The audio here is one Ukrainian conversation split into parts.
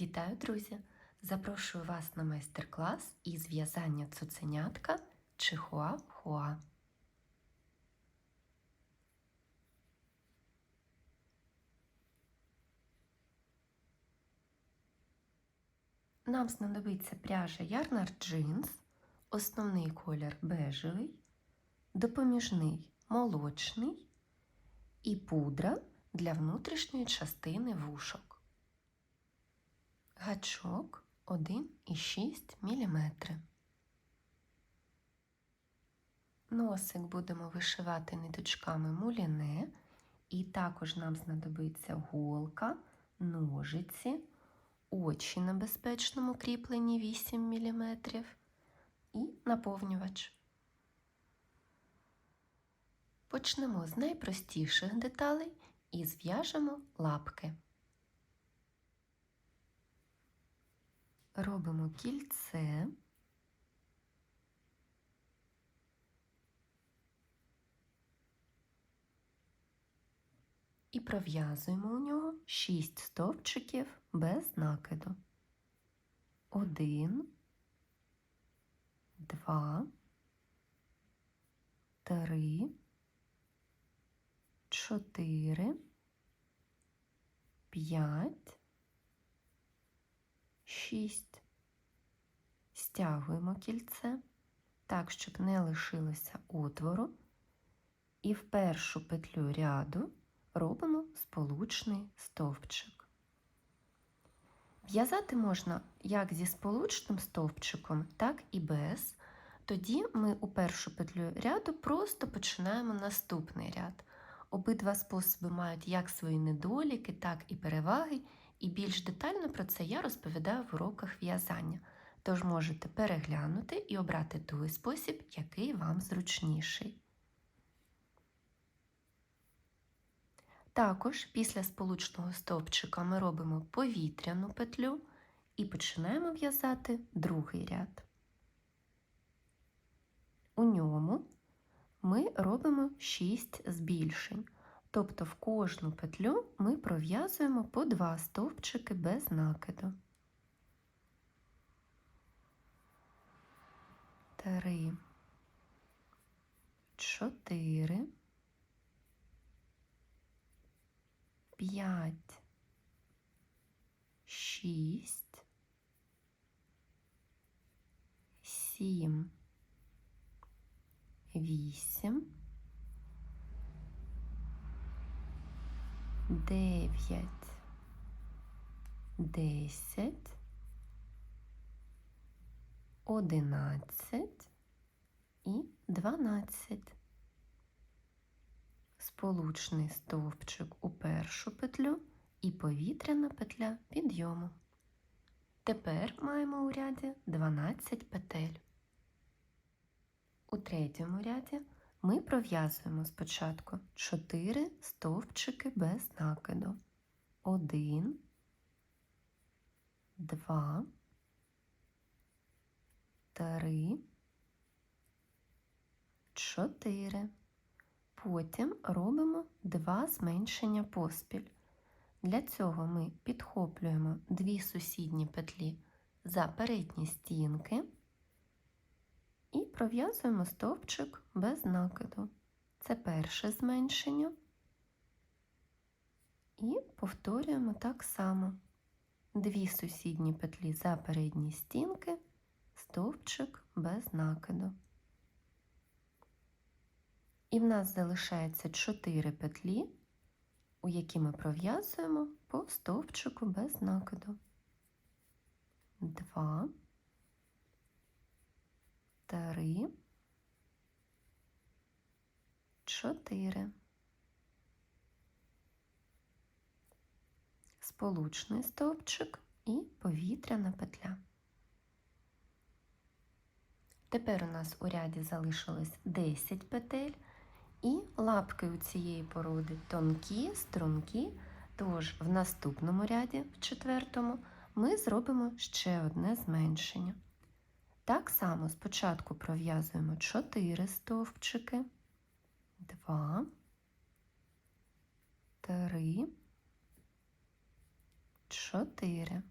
Вітаю, друзі! Запрошую вас на майстер-клас із в'язання цуценятка чи хуа-хуа. Нам знадобиться пряжа Ярнар Джинс, основний колір бежевий, допоміжний молочний і пудра для внутрішньої частини вушок. Гачок 1,6 мм. Носик будемо вишивати ниточками муліне, і також нам знадобиться голка, ножиці, очі на безпечному кріпленні 8 мм і наповнювач. Почнемо з найпростіших деталей і зв'яжемо лапки. Робимо кільце. І пров'язуємо у нього 6 стовпчиків без накиду. Один, два, три, чотири, п'ять, шість. Стягуємо кільце так, щоб не лишилося отвору, і в першу петлю ряду робимо сполучний стовпчик. В'язати можна як зі сполучним стовпчиком, так і без. Тоді ми у першу петлю ряду просто починаємо наступний ряд. Обидва способи мають як свої недоліки, так і переваги, і більш детально про це я розповідаю в уроках в'язання. Тож можете переглянути і обрати той спосіб, який вам зручніший. Також після сполучного стовпчика ми робимо повітряну петлю і починаємо в'язати другий ряд. У ньому ми робимо 6 збільшень, тобто в кожну петлю ми пров'язуємо по 2 стовпчики без накиду. Три, чотири. п'ять, шість, сім, вісім, дев'ять, десять, одинадцять і дванадцять сполучний стовпчик у першу петлю і повітряна петля підйому. Тепер маємо у ряді 12 петель. У третьому ряді ми пров'язуємо спочатку 4 стовпчики без накиду. 1, 2, 3, 4. Потім робимо два зменшення поспіль. Для цього ми підхоплюємо дві сусідні петлі за передні стінки і пров'язуємо стовпчик без накиду. Це перше зменшення. І повторюємо так само. Дві сусідні петлі за передні стінки, стовпчик без накиду. І в нас залишається 4 петлі, у які ми пров'язуємо по стовпчику без накиду. 2, 3, 4. Сполучний стовпчик і повітряна петля. Тепер у нас у ряді залишилось 10 петель. І лапки у цієї породи тонкі, стрункі, тож в наступному ряді, в четвертому, ми зробимо ще одне зменшення. Так само спочатку пров'язуємо 4 стовпчики, 2, 3, 4.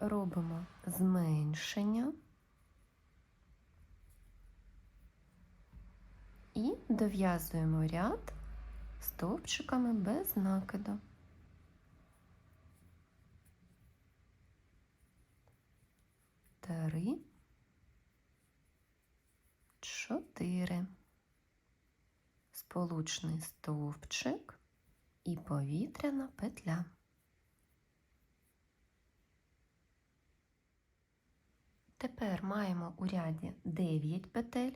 робимо зменшення і дов'язуємо ряд стовпчиками без накиду. Три, чотири, сполучний стовпчик і повітряна петля. Тепер маємо у ряді 9 петель,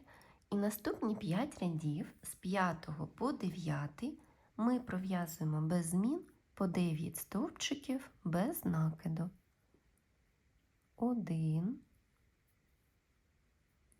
і наступні 5 рядів з 5 по 9 ми пров'язуємо без змін по 9 стовпчиків без накиду. 1,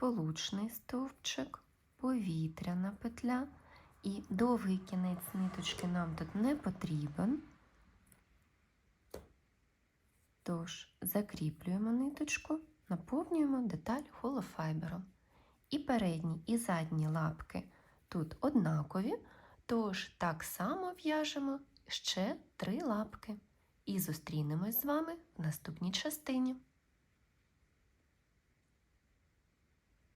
Сполучний стовпчик, повітряна петля і довгий кінець ниточки нам тут не потрібен. Тож закріплюємо ниточку, наповнюємо деталь холофайбером. І передні, і задні лапки тут однакові, тож так само в'яжемо ще три лапки. І зустрінемось з вами в наступній частині.